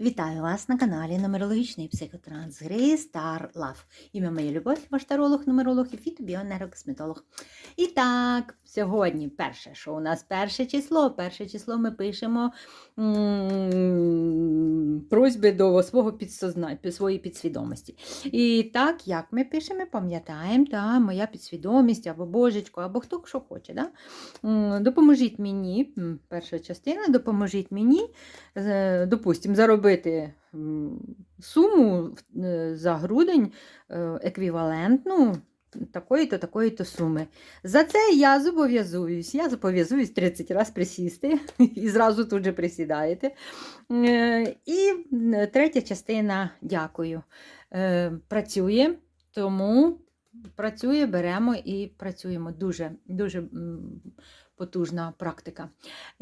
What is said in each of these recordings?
Вітаю вас на каналі Нумерологічний психотранс гри Star Love. Ім'я моя любов, ваш таролог, нумеролог і фітобіонейрокосметолог. І так, сьогодні перше, що у нас перше число. Перше число ми пишемо просьби до свого підсозна... своєї підсвідомості. І так, як ми пишемо, пам'ятаємо, та моя підсвідомість або божечко, або хто що хоче. Да? Допоможіть мені, перша частина, допоможіть мені, допустимо, заробити м, суму е, за грудень е, еквівалентну такої-то, такої-то суми. За це я зобов'язуюсь. Я зобов'язуюсь 30 разів присісти і зразу тут же присідаєте. Е, І третя частина дякую. Працює, тому працює, беремо і працюємо. Дуже, дуже потужна практика.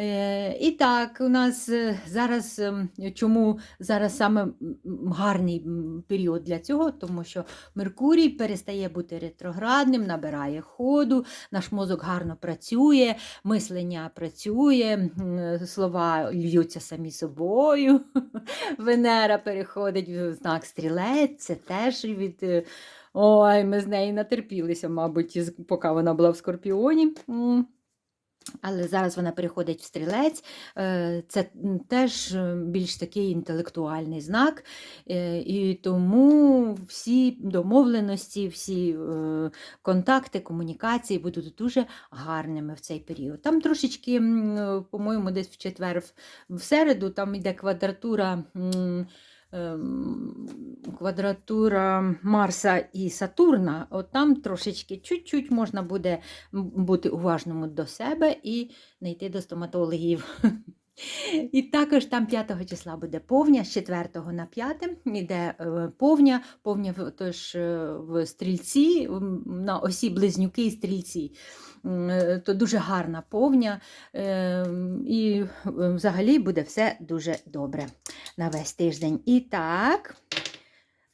Е, І так, у нас е, зараз ем, чому зараз саме гарний період для цього, тому що Меркурій перестає бути ретроградним, набирає ходу, наш мозок гарно працює, мислення працює, е, слова льються самі собою. Венера переходить в знак стрілець, це теж від. Ой, ми з нею натерпілися, мабуть, поки вона була в Скорпіоні. Але зараз вона переходить в стрілець. Е, Це теж е, більш такий інтелектуальний знак. Е, І тому всі домовленості, всі контакти, комунікації будуть дуже гарними в цей період. Там трошечки, по-моєму, десь в четвер, в середу, там йде квадратура. Ем, Квадратура Марса і Сатурна, от там трошечки чуть-чуть можна буде бути уважним до себе і не йти до стоматологів. І також там 5 числа буде повня, з 4 на 5 йде е, повня, повня тож е, в стрільці, на осі близнюки і стрільці. Е, То дуже гарна повня, е, і взагалі буде все дуже добре на весь тиждень. І так,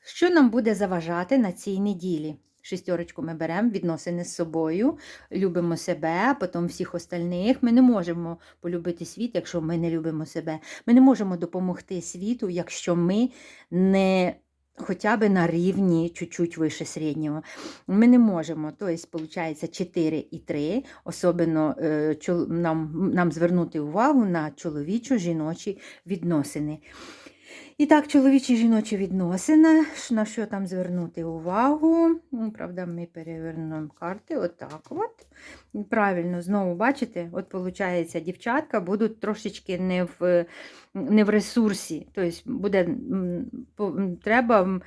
що нам буде заважати на цій неділі? Шістерочку ми беремо, відносини з собою, любимо себе, а потім всіх остальних. Ми не можемо полюбити світ, якщо ми не любимо себе. Ми не можемо допомогти світу, якщо ми не хоча б на рівні чуть-чуть вище середнього. Ми не можемо. Тобто, виходить, 4 і 3, особливо е, нам, нам звернути увагу на чоловічо-жіночі відносини. І так, чоловічі жіночі відносини. На що там звернути увагу? Ну, Правда, ми перевернемо карти. Отак от. Правильно, знову бачите, от виходить, дівчатка будуть трошечки не в, не в ресурсі. Тобто буде, треба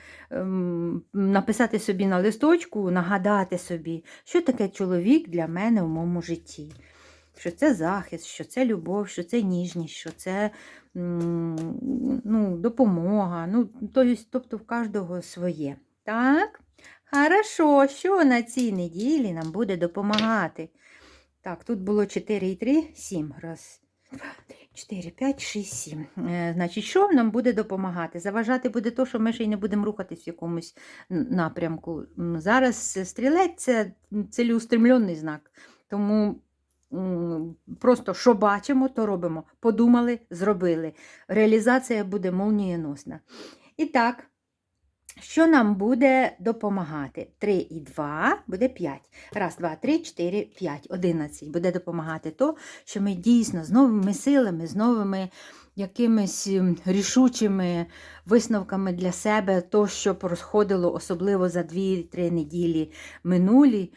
написати собі на листочку, нагадати собі, що таке чоловік для мене в моєму житті. Що це захист, що це любов, що це ніжність, що це ну, допомога. Ну, тобто в кожного своє. Так? Хорошо, що на цій неділі нам буде допомагати? Так, тут було 4 і 3, 7. Раз, два, три, 4, 5, 6, 7. Е, значить, що нам буде допомагати? Заважати буде то, що ми ще й не будемо рухатись в якомусь напрямку. Зараз стрілець це цілеустремлений знак. Тому просто що бачимо, то робимо. Подумали, зробили. Реалізація буде молнієносна. І так, що нам буде допомагати? 3 і 2 буде 5. Раз, два, три, 4, 5, 11. Буде допомагати то, що ми дійсно з новими силами, з новими якимись рішучими висновками для себе, то, що розходило особливо за 2-3 неділі минулі,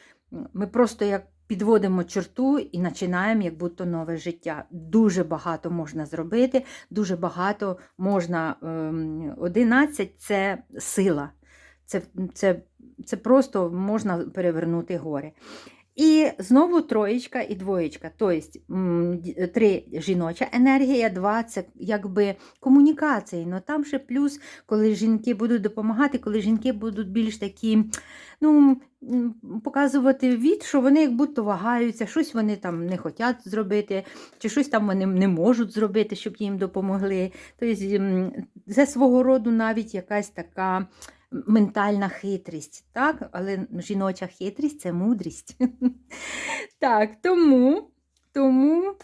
ми просто як підводимо черту і починаємо як будто нове життя. Дуже багато можна зробити, дуже багато можна. ем, 11 це сила. Це, це, це просто можна перевернути гори. І знову троєчка і двоєчка. Тобто три жіноча енергія, два це якби комунікації. Но там ще плюс, коли жінки будуть допомагати, коли жінки будуть більш такі, ну, показувати від, що вони як будто вагаються, щось вони там не хочуть зробити, чи щось там вони не можуть зробити, щоб їм допомогли. Тобто це свого роду навіть якась така ментальна хитрість, так? але жіноча хитрість це мудрість. Так, тому, тому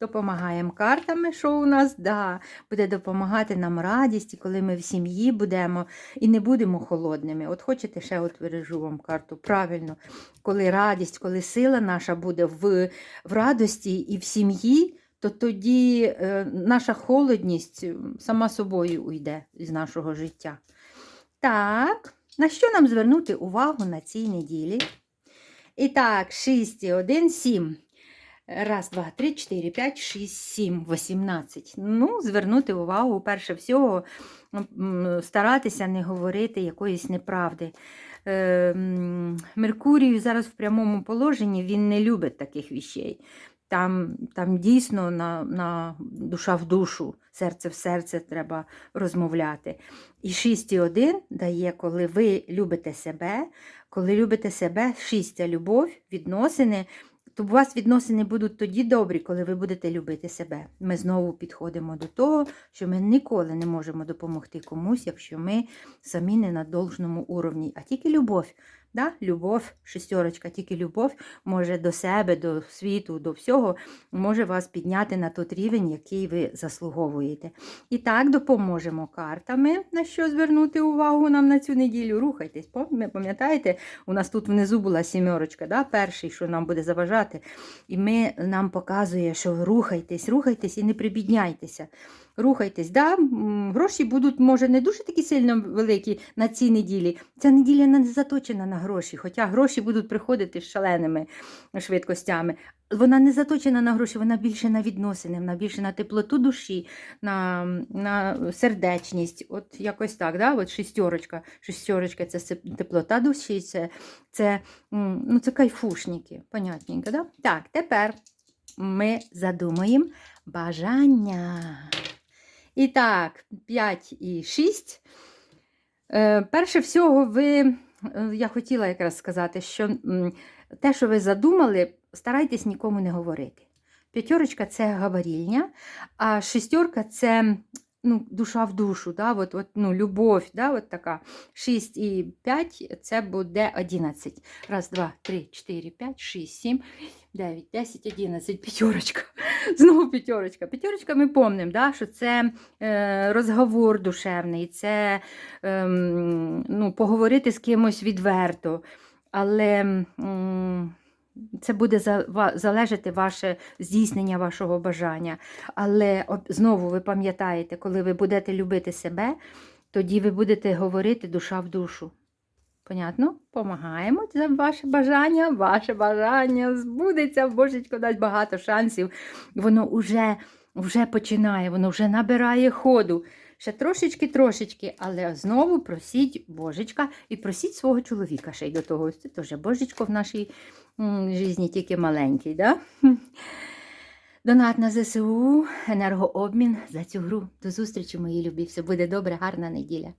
Допомагаємо картами, що у нас да, буде допомагати нам радість, коли ми в сім'ї будемо і не будемо холодними. От хочете, ще от виражу вам карту. Правильно, коли радість, коли сила наша буде в, в радості і в сім'ї, то тоді е, наша холодність сама собою уйде з нашого життя. Так, на що нам звернути увагу на цій неділі? І так, 6, 1, 7. Раз, два, три, чотири, п'ять, шість, сім, вісімнадцять. Ну, звернути увагу, перше всього, старатися не говорити якоїсь неправди. Е, м, Меркурій зараз в прямому положенні він не любить таких віщей. Там, там дійсно на, на душа в душу, серце в серце треба розмовляти. І 6,1 дає, коли ви любите себе, коли любите себе, 6 це любов, відносини, то у вас відносини будуть тоді добрі, коли ви будете любити себе. Ми знову підходимо до того, що ми ніколи не можемо допомогти комусь, якщо ми самі не на должному уровні, а тільки любов. Да? Любов, шестерочка, тільки любов може до себе, до світу, до всього, може вас підняти на той рівень, який ви заслуговуєте. І так допоможемо картами, на що звернути увагу нам на цю неділю. Рухайтесь, пам- пам'ятаєте, у нас тут внизу була сімерочка, да? перший, що нам буде заважати. І ми, нам показує, що рухайтесь, рухайтесь і не прибідняйтеся. Рухайтесь, да? гроші будуть, може, не дуже такі сильно великі на цій неділі. Ця неділя не заточена на гроші, хоча гроші будуть приходити з шаленими швидкостями. Вона не заточена на гроші, вона більше на відносини, вона більше на теплоту душі, на, на сердечність. От якось так, да? От шістерочка. Шістерочка це теплота душі, це, це, ну, це кайфушники. Понятненько, да? Так, тепер ми задумаємо бажання. І так, 5 і 6. Е, перше всього, ви, я хотіла якраз сказати, що те, що ви задумали, старайтесь нікому не говорити. П'ятерочка це габарільня, а шестерка це ну, душа в душу, да? от, от, ну, любов, да? от така. 6 і 5 це буде 11. Раз, два, три, чотири, п'ять, шість, сім, 9, 10, 11, п'ятерочка. Знову п'ятерочка. П'ятерочка ми помнимо, да, що це е, розговор душевний, це ем, ну, поговорити з кимось відверто. Але м, це буде залежати ваше здійснення вашого бажання. Але знову ви пам'ятаєте, коли ви будете любити себе, тоді ви будете говорити душа в душу. Понятно? Помагаємо за ваше бажання, ваше бажання збудеться, божечко дасть багато шансів. Воно вже, вже починає, воно вже набирає ходу. Ще трошечки, трошечки, але знову просіть божечка і просіть свого чоловіка ще й до того. Це теж божечко в нашій житті тільки маленький. Да? Донат на ЗСУ, енергообмін за цю гру. До зустрічі, мої любі. Все буде добре, гарна неділя.